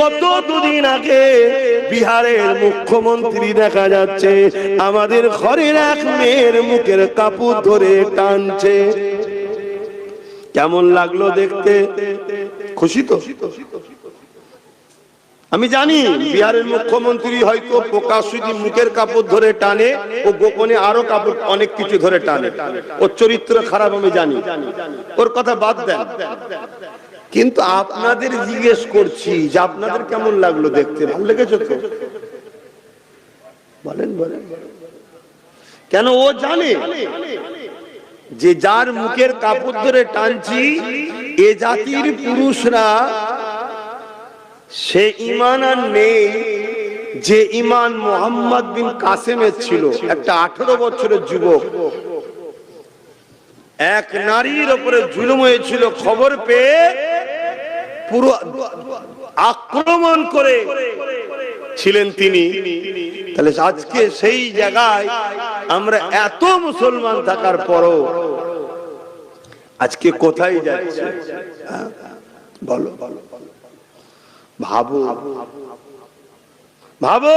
গত দুদিন আগে বিহারের মুখ্যমন্ত্রী দেখা যাচ্ছে, আমাদের ঘরের এক মেয়ের মুখের কাপড় ধরে টানছে। কেমন লাগল দেখতে? খুশি তো? আমি জানি বিহারের মুখ্যমন্ত্রী হয়তো প্রকাশ্যই মুখের কাপড় ধরে টানে ও গোপনে আরও কাপড় অনেক কিছু ধরে টানে। ওর চরিত্র খারাপ আমি জানি। ওর কথা বাদ দেন। কিন্তু আপনাদের জিজ্ঞেস করছি যে আপনাদের কেমন লাগল দেখতে? ভালো লেগেছে তো? বলেন বলেন। কেন ও জানে যে যার মুখের কাপড় ধরে টানছি, এ জাতির পুরুষরা সে ইমান আর নেই যে ইমান মোহাম্মদ বিন কাসেমের ছিল, একটা আঠারো বছরের যুবক। এক নারীর ওপরে জুলুম হয়েছিল, খবর পেয়ে পুরো আক্রমণ করে ছিলেন তিনি। তাহলে আজকে সেই জায়গায় আমরা এত মুসলমান থাকার পরও আজকে কোথায় যাচ্ছে? হ্যাঁ? বলো বলো ভাবো। ভাবো।